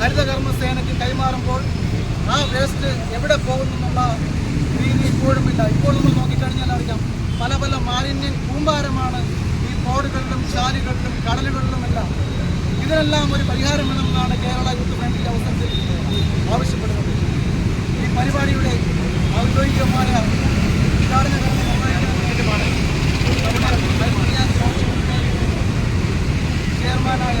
ഹരിതകർമ്മസേനയ്ക്ക് കൈമാറുമ്പോൾ ആ വേസ്റ്റ് എവിടെ പോകുമെന്നുള്ള രീതി ഇപ്പോഴും ഇല്ല. ഇപ്പോൾ നമ്മൾ നോക്കിക്കഴിഞ്ഞാൽ അറിയാം പല പല മാലിന്യം കൂമ്പാരമാണ് ഈ തോടുകളിലും കടലുകളിലും എല്ലാം ഇതിനെല്ലാം ഒരു പരിഹാരം വേണമെന്നാണ് കേരള യൂത്ത് ഫ്രണ്ടിന്റെ അവസരത്തിൽ ആവശ്യപ്പെടുന്നത്. ഈ പരിപാടിയുടെ ഔദ്യോഗികമായ ഉദ്ഘാടന കർമ്മം നിർവഹിക്കുന്ന വേണ്ടിയുമാണ് നമ്മുടെ ഹരിയാന ചെയർമാനായ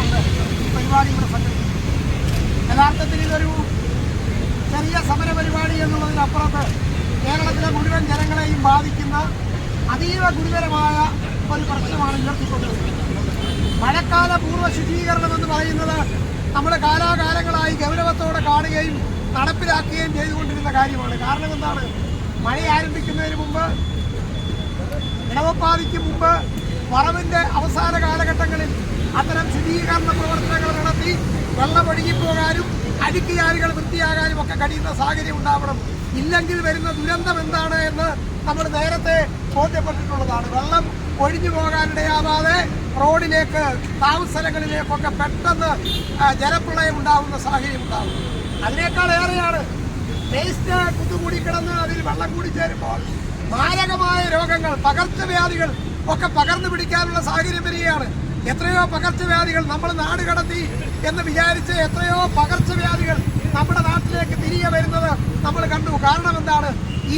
എന്നുള്ളതിനപ്പുറത്ത് കേരളത്തിലെ മുഴുവൻ ജനങ്ങളെയും ബാധിക്കുന്ന അതീവ ഗുരുതരമായ ഒരു പ്രശ്നമാണ് ഉയർത്തിക്കൊണ്ടിരിക്കുന്നത്. മഴക്കാല പൂർവ ശുചീകരണം എന്ന് പറയുന്നത് നമ്മൾ കാലാകാലങ്ങളായി ഗൗരവത്തോടെ കാണുകയും നടപ്പിലാക്കുകയും ചെയ്തുകൊണ്ടിരുന്ന കാര്യമാണ്. കാരണം എന്താണ്? മഴ ആരംഭിക്കുന്നതിന് മുമ്പ് ഇടവപ്പാതിക്ക് മുമ്പ് വറവിന്റെ അവസാന കാലഘട്ടങ്ങളിൽ അത്തരം ശുചീകരണ പ്രവർത്തനങ്ങൾ നടത്തി വെള്ളം ഒഴുകിപ്പോകാനും അടുക്കിയാലുകൾ വൃത്തിയാകാനും ഒക്കെ കഴിയുന്ന സാഹചര്യം ഉണ്ടാവണം. ഇല്ലെങ്കിൽ വരുന്ന ദുരന്തം എന്താണ് എന്ന് നമ്മൾ നേരത്തെ ബോധ്യപ്പെട്ടിട്ടുള്ളതാണ് വെള്ളം ഒഴിഞ്ഞു പോകാനിടയാവാതെ റോഡിലേക്ക് താമസസ്ഥലങ്ങളിലേക്കൊക്കെ പെട്ടെന്ന് ജലപ്രളയം ഉണ്ടാകുന്ന സാഹചര്യം ഉണ്ടാകും അതിനേക്കാൾ ഏറെയാണ് വേസ്റ്റ് കുത്തുകൂടി കിടന്ന് അതിൽ വെള്ളം കൂടി ചേരുമ്പോൾ മാരകമായ രോഗങ്ങൾ പകർച്ചവ്യാധികൾ ഒക്കെ പകർന്നു പിടിക്കാനുള്ള സാഹചര്യം വരികയാണ്. എത്രയോ പകർച്ചവ്യാധികൾ നമ്മൾ നാട് കടത്തി എന്ന് വിചാരിച്ച് എത്രയോ പകർച്ചവ്യാധികൾ നമ്മുടെ നാട്ടിലേക്ക് തിരികെ വരുന്നത് നമ്മൾ കണ്ടു. കാരണം എന്താണ്?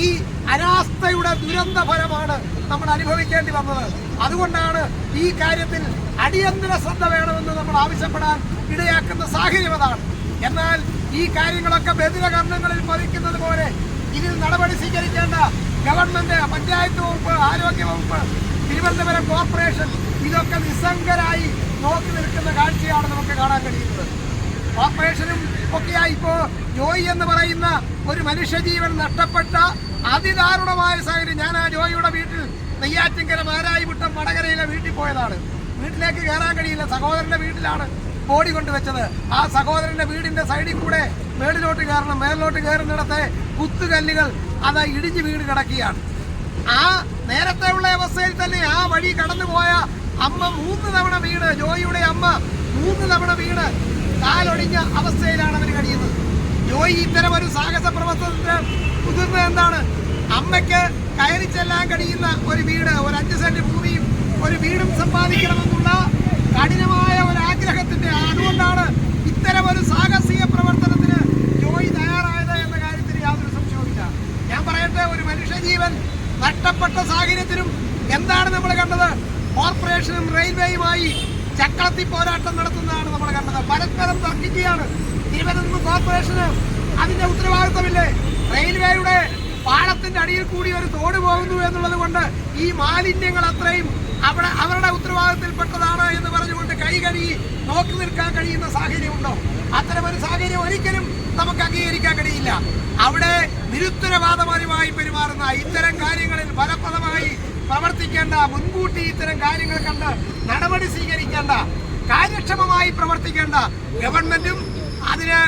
ഈ അനാസ്ഥയുടെ ദുരന്ത ഫലമാണ് നമ്മൾ അനുഭവിക്കേണ്ടി വന്നത്. അതുകൊണ്ടാണ് ഈ കാര്യത്തിൽ അടിയന്തര ശ്രദ്ധ വേണമെന്ന് നമ്മൾ ആവശ്യപ്പെടാൻ ഇടയാക്കുന്ന സാഹചര്യം അതാണ്. എന്നാൽ ഈ കാര്യങ്ങളൊക്കെ ബദിരകർണങ്ങളിൽ പതിക്കുന്നത് പോലെ ഇതിൽ നടപടി സ്വീകരിക്കേണ്ട ഗവൺമെന്റ് പഞ്ചായത്ത് വകുപ്പ് ആരോഗ്യ വകുപ്പ് തിരുവനന്തപുരം കോർപ്പറേഷൻ ഇതൊക്കെ നിസ്സംഗരായി നോക്കി നിൽക്കുന്ന കാഴ്ചയാണ് നമുക്ക് കാണാൻ കഴിയുന്നത്. കോർപ്പറേഷനും ഒക്കെയായി ഇപ്പോ ജോയി എന്ന് പറയുന്ന ഒരു മനുഷ്യജീവൻ നഷ്ടപ്പെട്ട അതിദാരുണമായ സാഹചര്യം. ഞാൻ ആ ജോയിയുടെ വീട്ടിൽ നെയ്യാറ്റിങ്കര മാരായിമുട്ടം വടകരയിലെ വീട്ടിൽ പോയതാണ്. വീട്ടിലേക്ക് കയറാൻ കഴിയില്ല. സഹോദരന്റെ വീട്ടിലാണ് ബോഡി കൊണ്ടുവച്ചത്. ആ സഹോദരന്റെ വീടിന്റെ സൈഡിൽ കൂടെ മേളിലോട്ട് കയറണം. മേളിലോട്ട് കയറുന്നിടത്തെ കുത്തുകല്ലുകൾ അത് ഇടിഞ്ഞു വീട് കിടക്കുകയാണ്. ആ നേരത്തെ ഉള്ള അവസ്ഥയിൽ തന്നെ ആ വഴി കടന്നുപോയ അമ്മ മൂന്ന് തവണ വീട് ജോയിയുടെ അമ്മ മൂന്ന് തവണ വീണ്. കാലൊടിഞ്ഞ അവസ്ഥയിലാണ് അവർ കഴിയുന്നത്. ജോയി ഇത്തരം ഒരു സാഹസ പ്രവർത്തനത്തിന് മുതിർന്നത് എന്താണ്? അമ്മയ്ക്ക് കയറി ചെല്ലാൻ കഴിയുന്ന ഒരു വീട് ഒരു അഞ്ച് സെന്റ് ഭൂമിയും ഒരു വീടും സമ്പാദിക്കണമെന്നുള്ള കഠിനമായ ഒരു ആഗ്രഹത്തിന്റെ അതുകൊണ്ടാണ് ഇത്തരം ഒരു സാഹസിക പ്രവർത്തനത്തിന് ജോയി തയ്യാറായത് എന്ന കാര്യത്തിൽ യാതൊരു സംശയവുമില്ല ഞാൻ പറയട്ടെ ഒരു മനുഷ്യജീവൻ നഷ്ടപ്പെട്ട സാഹചര്യത്തിനും എന്താണ് നമ്മൾ കണ്ടത്? കോർപ്പറേഷനും റെയിൽവേയുമായി ചക്രത്തി പോരാട്ടം നടത്തുന്നതാണ് നമ്മൾ കണ്ടത്. പരസ്പരം തർക്കിക്കുകയാണ്. തിരുവനന്തപുരം കോർപ്പറേഷന് അതിന്റെ ഉത്തരവാദിത്തമില്ലേ? റെയിൽവേയുടെ പാളത്തിന്റെ അടിയിൽ കൂടി ഒരു തോട് പോകുന്നു എന്നുള്ളത് കൊണ്ട് ഈ മാലിന്യങ്ങൾ അത്രയും അവിടെ അവരുടെ ഉത്തരവാദിത്തത്തിൽപ്പെട്ടതാണ് എന്ന് പറഞ്ഞുകൊണ്ട് കൈ കഴുകി നോക്കി നിൽക്കാൻ കഴിയുന്ന സാഹചര്യമുണ്ടോ? ഒരു സാഹചര്യം ഒരിക്കലും നമുക്ക് അംഗീകരിക്കാൻ കഴിയില്ല. അവിടെ നിരുത്തരവാദപരമായി പെരുമാറുന്ന ഇത്തരം കാര്യങ്ങളിൽ ഫലപ്രദമായി പ്രവർത്തിക്കേണ്ട മുൻകൂട്ടി ഇത്തരം കാര്യങ്ങൾ കണ്ട് നടപടി സ്വീകരിക്കേണ്ട കാര്യക്ഷമമായി പ്രവർത്തിക്കേണ്ട ഗവൺമെന്റും അതിന്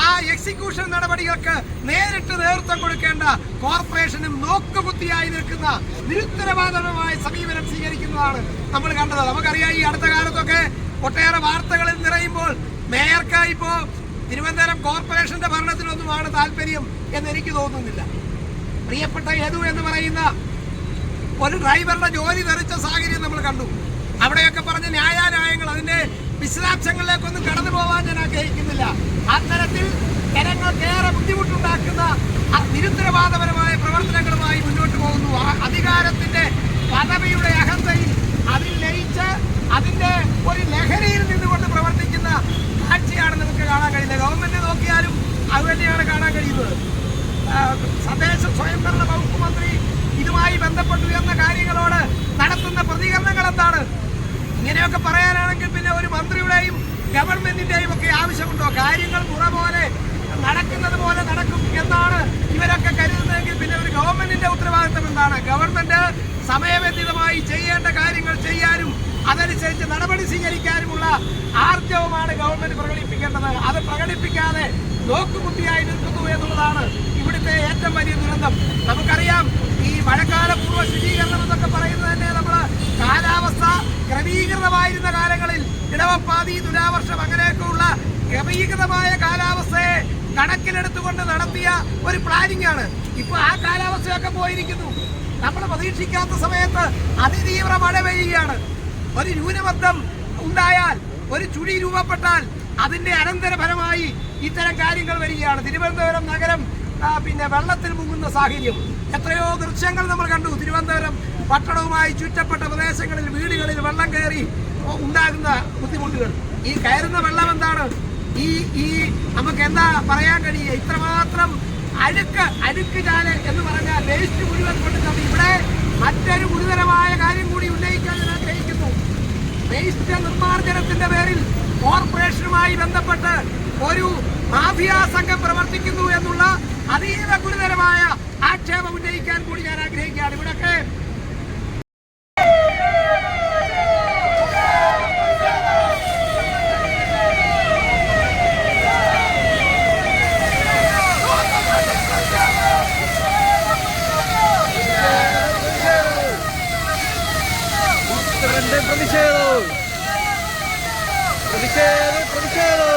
ആ എക്സിക്യൂഷൻ നടപടികൾക്ക് നേരിട്ട് നേതൃത്വം കൊടുക്കേണ്ട കോർപ്പറേഷനും നോക്കുകുത്തിയായി നിൽക്കുന്ന നിരുത്തരവാദപരമായ സമീപനം സ്വീകരിക്കുന്നതാണ് നമ്മൾ കണ്ടത്. നമുക്കറിയാം ഈ അടുത്ത കാലത്തൊക്കെ ഒട്ടേറെ വാർത്തകളിൽ നിറയുമ്പോൾ മേയർക്ക് ഇപ്പോ തിരുവനന്തപുരം കോർപ്പറേഷന്റെ ഭരണത്തിനൊന്നുമാണ് താല്പര്യം എന്ന് എനിക്ക് തോന്നുന്നില്ല. പ്രിയപ്പെട്ട യദു എന്ന് പറയുന്ന ഒരു ഡ്രൈവറുടെ ജോലി തെറിച്ച സാഹചര്യം നമ്മൾ കണ്ടു. അവിടെയൊക്കെ പറഞ്ഞ ന്യായാലയങ്ങൾ അതിന്റെ വിശദാംശങ്ങളിലേക്കൊന്നും കടന്നു പോകാൻ ഞാൻ ആഗ്രഹിക്കുന്നില്ല. അത്തരത്തിൽ ജനങ്ങൾക്കേറെ ബുദ്ധിമുട്ടുണ്ടാക്കുന്ന നിരുത്തരവാദപരമായ പ്രവർത്തനങ്ങളുമായി മുന്നോട്ട് പോകുന്നു. അധികാരത്തിന്റെ പദവിയുടെ അഹന്തയിൽ അതിൽ ലയിച്ച് അതിന്റെ ഒരു ലഹരിയിൽ നിന്നുകൊണ്ട് പ്രവർത്തിക്കുന്ന കാഴ്ചയാണ് നമുക്ക് കാണാൻ കഴിയുന്നത്. ഗവൺമെന്റ് നോക്കിയാലും അത് തന്നെയാണ് കാണാൻ കഴിയുന്നത്. തദ്ദേശ സ്വയംഭരണ വകുപ്പ് മന്ത്രി ഇതുമായി ബന്ധപ്പെട്ട് ഉയർന്ന കാര്യങ്ങളോട് നടത്തുന്ന പ്രതികരണങ്ങൾ എന്താണ്? ഇങ്ങനെയൊക്കെ പറയാനാണെങ്കിൽ പിന്നെ ഒരു മന്ത്രിയുടെയും ഗവൺമെന്റിന്റെയും ഒക്കെ ആവശ്യമുണ്ടോ? കാര്യങ്ങൾ മുറ പോലെ നടക്കുന്നത് പോലെ നടക്കും എന്നാണ് ഇവരൊക്കെ കരുതുന്നതെങ്കിൽ പിന്നെ ഒരു ഗവൺമെന്റിന്റെ ഉത്തരവാദിത്തം എന്താണ്? ഗവൺമെന്റ് സമയബന്ധിതമായി ചെയ്യേണ്ട കാര്യങ്ങൾ ചെയ്യാനും അതനുസരിച്ച് നടപടി സ്വീകരിക്കാനുമുള്ള ആർജവമാണ് ഗവൺമെന്റ് പ്രകടിപ്പിക്കേണ്ടത്. അത് പ്രകടിപ്പിക്കാതെ നോക്കുകുത്തിയായി നിൽക്കുന്നു എന്നുള്ളതാണ് ഇവിടുത്തെ ഏറ്റവും വലിയ ദുരന്തം. നമുക്കറിയാം ഈ മഴക്കാല പൂർവ ശുചീകരണം എന്നൊക്കെ പറയുന്നത് തന്നെ നമ്മൾ കാലാവസ്ഥ ക്രമീകൃതമായിരുന്ന കാലങ്ങളിൽ ഇടവപ്പാതി തുലാവർഷം അങ്ങനെയൊക്കെയുള്ള ക്രമീകൃതമായ കാലാവസ്ഥയെ കണക്കിലെടുത്തുകൊണ്ട് നടത്തിയ ഒരു പ്ലാനിംഗ് ആണ്. ഇപ്പൊ ആ കാലാവസ്ഥയൊക്കെ പോയിരിക്കുന്നു. നമ്മൾ പ്രതീക്ഷിക്കാത്ത സമയത്ത് അതിതീവ്ര മഴ പെയ്യുകയാണ്. ഒരു ന്യൂനമർദ്ദം ഉണ്ടായാൽ ഒരു ചുഴി രൂപപ്പെട്ടാൽ അതിന്റെ അനന്തരഫലമായി ഇത്തരം കാര്യങ്ങൾ വരികയാണ്. തിരുവനന്തപുരം നഗരം പിന്നെ വെള്ളത്തിൽ മുങ്ങുന്ന സാഹചര്യം. എത്രയോ ദൃശ്യങ്ങൾ നമ്മൾ കണ്ടു. തിരുവനന്തപുരം പട്ടണവുമായി ചുറ്റപ്പെട്ട പ്രദേശങ്ങളിൽ വീടുകളിൽ വെള്ളം കയറി ഉണ്ടാകുന്ന ബുദ്ധിമുട്ടുകൾ. ഈ കയറുന്ന വെള്ളം എന്താണ്? ഈ ഈ നമുക്ക് എന്താ പറയാൻ കഴിയുക? ഇത്രമാത്രം അഴുക്ക് അഴുക്ക് ചാൽ എന്ന് പറഞ്ഞാൽ വേസ്റ്റ് മുഴുവൻ കൊണ്ടുതന്നെ ഇവിടെ മറ്റൊരു ഗുരുതരമായ കാര്യം കൂടി ഉന്നയിക്കാൻ ഞാൻ ആഗ്രഹിക്കുന്നു. വേസ്റ്റ് നിർമ്മാർജനത്തിന്റെ പേരിൽ കോർപ്പറേഷനുമായി ബന്ധപ്പെട്ട് ഒരു മാഫിയ സംഘം പ്രവർത്തിക്കുന്നു എന്നുള്ള അതീവ ഗുരുതരമായ ആക്ഷേപം ഉന്നയിക്കാൻ കൂടി ഞാൻ ആഗ്രഹിക്കുകയാണ്. ഇവിടൊക്കെ Vaquero.